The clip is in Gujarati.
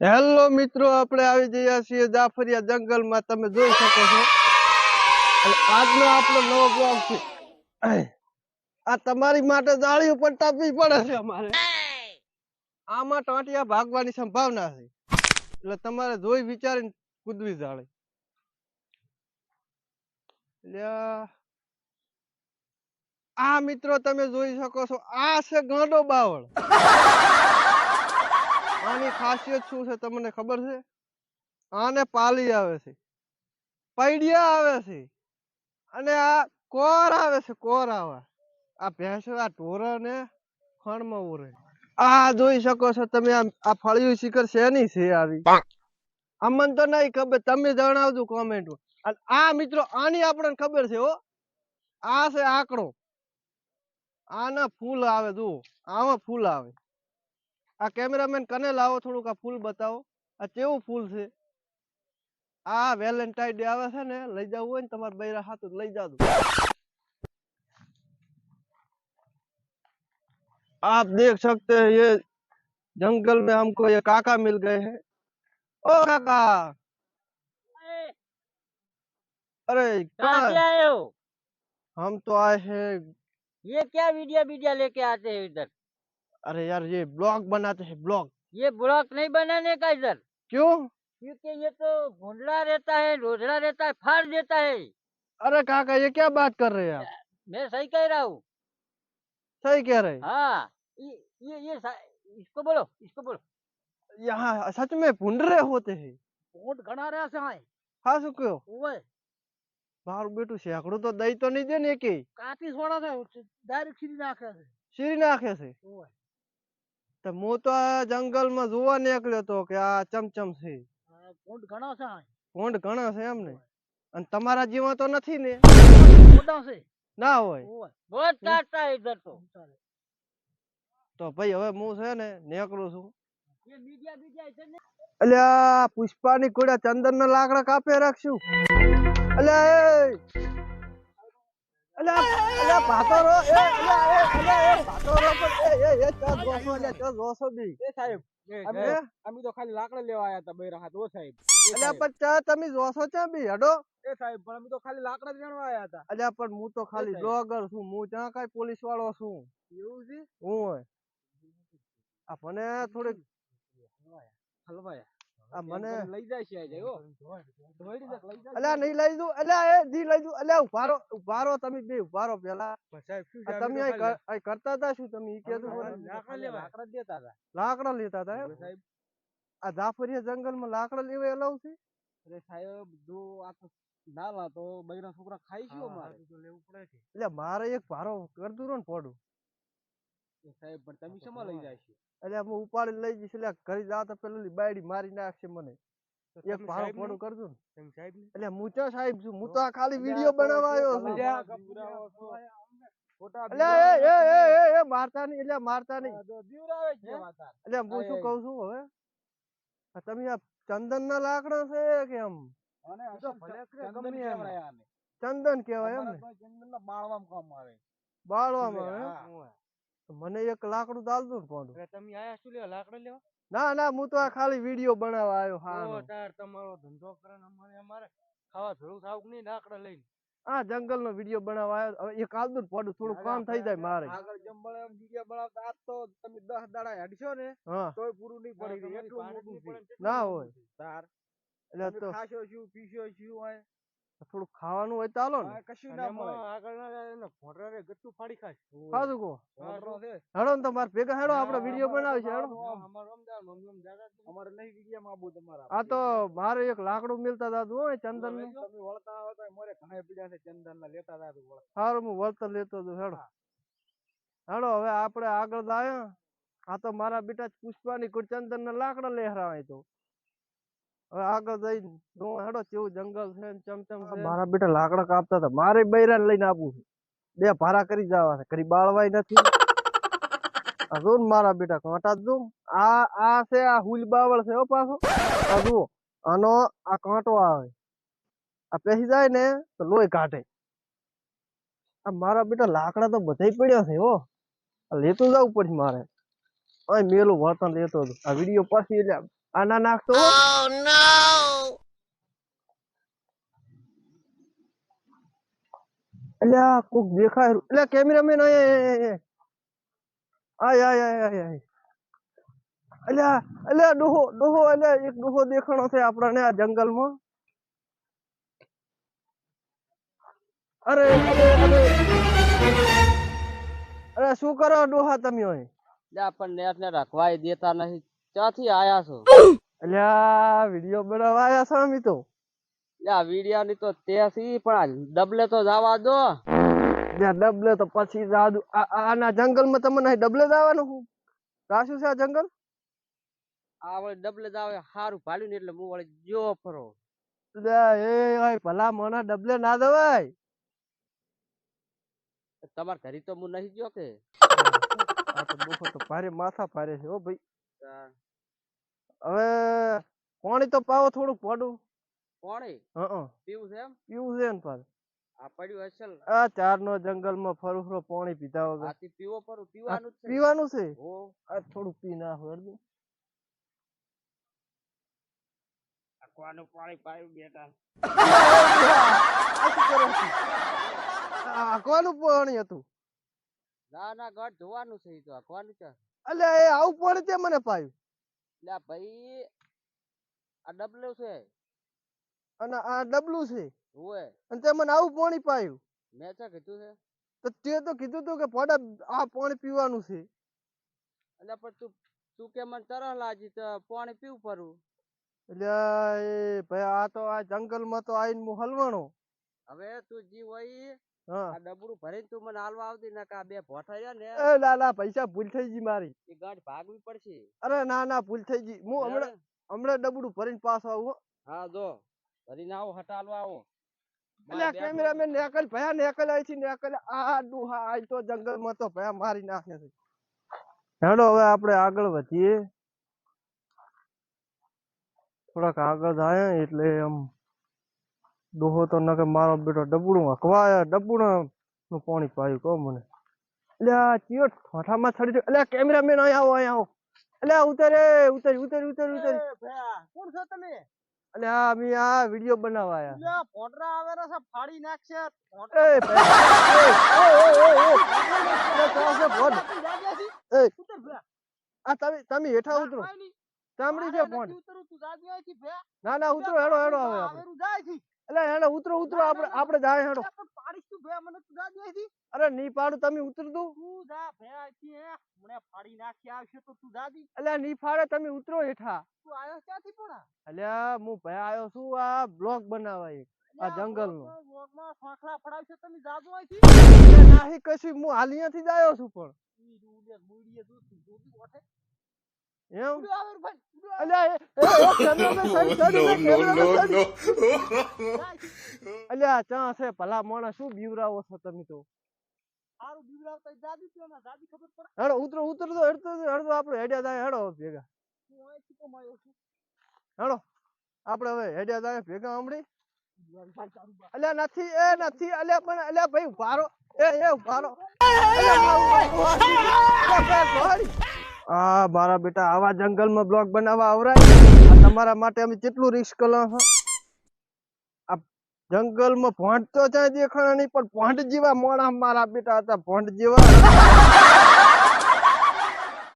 હેલો મિત્રો, આપણે આવી ગયા છીએ જાફરિયા જંગલમાં. તમે જોઈ શકો છો. આજનો આપણો નવો બ્લોગ છે. આ તમારી માટે જાળી ઉપર તાપવી પડે છે અમારે. આમાં ટાંટિયા ભાગવાની સંભાવના છે. એટલે તમારે જોઈ વિચારીને કૂદવી જાળી. આ મિત્રો તમે જોઈ શકો છો. આ છે ગાંડો બાવળ. આની ખાસિયત શું છે તમને ખબર છે? આને પાલી આવે છે પૈડિયા આવે છે અને આ કોર આવે છે કોર આવે. આ ભેંસો આ ઢોરને ખણમાં ઉરે. આ જોઈ શકો છો તમે આ આ ફળિયું શિખર શેની છે આવી? અમને તો નહીં ખબર તમે જણાવજો કોમેન્ટ અને આ મિત્રો આની આપણને ખબર છે હો. આ છે આંકડો. આના ફૂલ આવે જુઓ. આમાં ફૂલ આવે. આ કેમેરામેન કને લાવો થોડુંક આ ફૂલ બતાવો આ કેવું ફૂલ છે આ વેલેન્ટાઇન ડે આવે છે ને લઈ જવું હોય ને તમારે બૈરા હાથું લઈ જાજો आप देख सकते हैं ये जंगल में हमको ये काका मिल गए हैं ओ काका अरे कहाँ कहाँ से आए हो हम तो आए हैं ये क्या वीडियो वीडियो लेके आते हैं इधर अरे यार ये ब्लॉग बनाते हैं ब्लॉग ये ब्लॉक नहीं बनाने का इधर क्यों क्योंकि ये तो भूंडला रहता है रोजड़ा रहता है फाड़ देता है अरे काका ये क्या बात कर रहे हैं आप मैं सही कह रहा हूँ सही कह रहे हैं हाँ ये ये ये सा- इसको बोलो इसको बोलो यहाँ सच में भूंडरे होते हैं ऊँट घना रहा से है હા શું કયો ओए મારું બેટું સેકડું તો દઈ તો નહીં દે ને કે કાટી છોડા છે ડાયરેક્ટ સીધી નાખે છે શીરી નાખે છે ઓય તો હું તો જંગલમાં જોવા નીકળ્યો તો કે આ ચમચમ છે. ભૂંડ ઘણો છે ભૂંડ ઘણો છે એમ ને? અને તમારા જેવા તો નથી ને? ના હોય. બહુ કાઢતા ઇધર તો. તો ભાઈ હવે હું છે ને નીકળું છું. અલ્યા પુષ્પા ની. કુડા ચંદન ના લાકડા કાપે રાખશું. અલ્યા અલ્યા એ અલ્યા એ અલ્યા એ ભાતોરો પણ એ એ એ ચા જોશો અલ્યા ચા જોશો બી. એ સાહેબ અમે અમે તો ખાલી લાકડા લેવા આયા હતા બૈરા હાથ ઓ સાહેબ. અલ્યા પણ ચા તમે જોશો ચા બી હડો. એ સાહેબ પણ અમે તો ખાલી લાકડા લેવા આયા હતા. અલ્યા પણ હું તો ખાલી ડોગર છું હું ત્યાં કઈ પોલીસ વાળો છું. એવું છે? હું હોય. આ મને થોડીક હલવાયા. આ મને લઈ જાય છે આજે હો. ધોઈ દીધા, લઈ જાય. અલ્યા નહીં લઈ દઉં અલ્યા એ જી લઈ દઉં અલ્યા ઉભારો ઉભારો તમે બે ઉભારો પેલા. પણ સાહેબ આ કરતા હતા શું તમે? ઈ કહેજો લાકડા લેવા. લાકડા દેતા હતા. લાકડા લેતા હતા સાહેબ આ જાફરિયા જંગલમાં લાકડા લેવા એલાવ છે? અરે સાહેબ જો આ તો ના તો બૈરા છોકરા ખાઈ ગયો અમારે? લેવું પડે છે. એટલે મારે એક ભારો કરતું રહ્યો ને પડું સાહેબ પણ તમે શેમાં લઈ જાય છે એટલે હું ઉપાડી લઈ જઈશ એટલે ઘરે જાવ તો પેલી બાયડી મારી નાખશે મને. એક ભાડું પડું કરજો ને. તમે સાહેબ એટલે હું તો સાહેબ છું? હું તો આ ખાલી વીડિયો બનાવવા આવ્યો છું. અલ્યા, પુરાવો છો. ખોટા એટલે એ એ એ એ એ મારતા નહીં એટલે મારતા નહીં બીવડાવે. બીવડાવે છે હે? એટલે હું શું કહું છું હવે? તમે આ ચંદન ના લાકડા છે કે ચંદન એમ. ચંદન કેવાય એમ ને? બાળવામાં કામ આવે. બાળવામાં આવે મને એક લાકડું દાલતું ને પોંડું. તમે આયા શું લેવા લાકડા લેવા ના ના હું તો આ ખાલી વીડિયો બનાવવા આવ્યો હા તાર તમારો ધંધો કરે ને અમારે અમારે ખાવા ભેળું થાવ નહીં લાકડા લઈને? આ જંગલ નો વીડિયો બનાવવા આવ્યો હવે એક આલતું ને પોંડું થોડું કામ થઈ જાય મારે. આગળ જેમ એમ વીડિયો બનાવતા આજ તો તમે દસ દાડા હેડશો ને તોય પૂરું નહીં પડી. એટલું મોટું ના હોય. તાર એટલે તો ખાશો શું પીશો શું હોય? થોડું ખાવાનું હોય ચાલો ને. કશું ના મળે ગટ્ટુ ફાડી ખાશ ખાધું કો હેડો ને તમાર ભેગા હેડો આપણે વીડિયો બનાવી છે હેડો. અમાર નહીં વીડિયો માં આબુ તમારા આ તો મારે એક લાકડું મિલતા દાદુ હોય ચંદન ને તમે વળતા હો તો મોરે ઘણા પીડ્યા છે ચંદન ના લેતા દાદુ વળતા. સારું હું વળતર લેતો દઉં હેડો. હેડો હવે આપણે આગળ આવ્યા આ તો મારા બેટા પુષ્પાની કોઈ ચંદન ના લાકડા લેહરાવાય તો. આગળ જઈને જો હેડો કેવું જંગલ છે ને ચમચમ છે. મારા બેટા લાકડા કાપતા હતા. મારે બૈરા લઈને આપવું છે. બે ભારા કરી જવા છે. કરી બાળવાય નથી. આ જો ને મારા બેટા કાંટા જ જો આ આ છે આ હુલ બાવળ છે હો પાછો. આ જુઓ આનો આ કાંટો આવે. આ પેસી જાય ને તો લોહી કાઢે. આ મારા બેટા લાકડા તો બધાય પડ્યા છે હો. આ લેતો જવું પડશે મારે. અહીં મેલું વર્તન લેતો હતો આ વીડિયો પાછી એટલે આ ના નાખતો અલ્યા કોક દેખાય રહ્યું. અલ્યા કેમેરામેન આય આય આય આય આય આય અલ્યા અલ્યા ડોહો ડોહો અલ્યા એક ડોહો દેખાણો છે આપણને આ જંગલમાં અરે અરે અરે અરે શું કરો ડોહા તમે ઓય લે આપણને ને રખવાય દેતા નહીં ક્યાંથી આયા છો? અલ્યા વીડિયો બનાવવા આવ્યા છો અમે તો. લે આ વિડિયા ની તો તેસી પણ ડબલે તો જવા દો. ડબલે તો પછી જાદુ આ જંગલમાં તમને ડબલે જવાનું હું? રાશું છે આ જંગલ? આ વળી ડબલે જાવ હારું ભાલ્યું ને એટલે હું વળી જો ફરો. એ ભલા મને ડબલે ના દવાય તમાર ઘરે તો હું નહીં ગયો કે? આ તો ભારે માથા ભારે છે હો ભાઈ. હવે પાણી તો પાવો થોડુંક પડું. પાણી? હં પીવું છે એમ? પીવું છે ને પાછું. આ પડ્યું હશે આ ચાર નો જંગલમાં ફરું ફરો પાણી પીધા વગર. આથી પીવો પરું પીવાનું છે. પીવાનું છે? ઓ આ થોડું પી નાખો અડધું આકવાનું પાણી પાયું બેટા? આ શું કરો છો? આકવાનું પાણી હતું? ના ના ગઢ જોવાનું છે તો. આકવાનું છે? અલ્યા એ આવું પાણી તે મને પાયું. લે આ ભાઈ આ ડબલું છે. અને આ ડબલું છે? ઓય અને તે મને આવું પાણી પાયું. મેં તો કીધું છે? તો તે તો કીધું તું કે પોડા આ પાણી પીવાનું છે. એટલે પણ તું તું કે મને તરસ લાગી તો પાણી પીવું પરું એટલે એ ભાઈ આ તો આ જંગલમાં તો આઈને હું હલવાણો હવે તું જી હોય આ ડબરું ભરીને તું મને હાલવા આવતી ને આ બે ભોઠા રહ્યા ને એ ના ના પૈસા ભૂલ થઈ ગઈ મારી. એ ગાંઠ ભાગવી પડશે. અરે ના ના ભૂલ થઈ ગઈ. હું હમણાં હમણાં ડબડું ભરીને પાછો આવું હો. જો. ભરીને આવો હટાલવા આવો. અલ્યા કેમેરામેન નેકલ ભયા નેકલ આવી છે નેકલ આ ડુહા આજ તો જંગલમાં તો ભયા મારી નાખે છે. હેડો હવે આપણે આગળ વધીએ. થોડાક આગળ જાય એટલે આમ ડોહો તો નકે મારો બેટો ડબડું હકવાય ડબડું નું પાણી પાયું કહો મને. એટલે આ ચિયો ઠોઠામાં ચડી ગયો. એટલે કેમેરામેન અહીં આવો અહીં આવો. એટલે ઉતરે ઉતરી ઉતરી ઉતરી ઉતરી. કોણ છો તમે? એટલે આ અમે આ વીડિયો બનાવવા આયા. લે પોટરા આવેલા છે ફાડી નાખશે. એ ભાઈ, એ, આ તમે તમે હેઠા ઉતરો. ચામડી છે ફોન. ના ના ઉતરો હેડો હેડો આવે જાય છે. એટલે હેડો ઉતરો ઉતરો આપણે આપણે જાય હેડો પાડીશ તું ભયા, મને તું જાજુ અહીંથી. અરે ની પાડું તમે ઉતર દો તું જા ભયા અહીંથી, હે. મને ફાડી નાખી આવશે તો તું જાજી. એટલે ની ફાડે તમે ઉતરો હેઠા તું આયો ક્યાંથી પણ? અલ્યા હું ભયા આયો છું આ બ્લોક બનાવવા એક આ જંગલ નો બ્લોકમાં ફાખલા ફડાવશે તમે જાજો. એટલે નાહી કશી હું હાલિયા થી જ આવ્યો છું પણ ઈ રૂડે મૂડીએ દૂધથી દૂધી ઓઠે. અલ્યા ચા છે ભલા માણસ શું બીવરાવો છો તમે તો. હેડો ઉતરો ઉતરો તો હેડતો હેડતો આપણે હેડ્યા જાય હેડો ભેગા. હું અહીંથી તો માયો છું. હેડો આપણે હવે હેડ્યા જાય ભેગા હમણી. અલ્યા નથી એ નથી અલ્યા પણ અલ્યા ભાઈ ઉભારો. એ એ ઉભારો. આ મારા બેટા આવા જંગલમાં બ્લોક બનાવવા આવરાય? તમારા માટે અમે કેટલું રિસ્ક લો છો આ જંગલમાં ભોંટ તો ચાય દેખાણા નહીં, પણ ભોંટ જેવા મોણા મારા બેટા હતા, ભોંટ જેવા.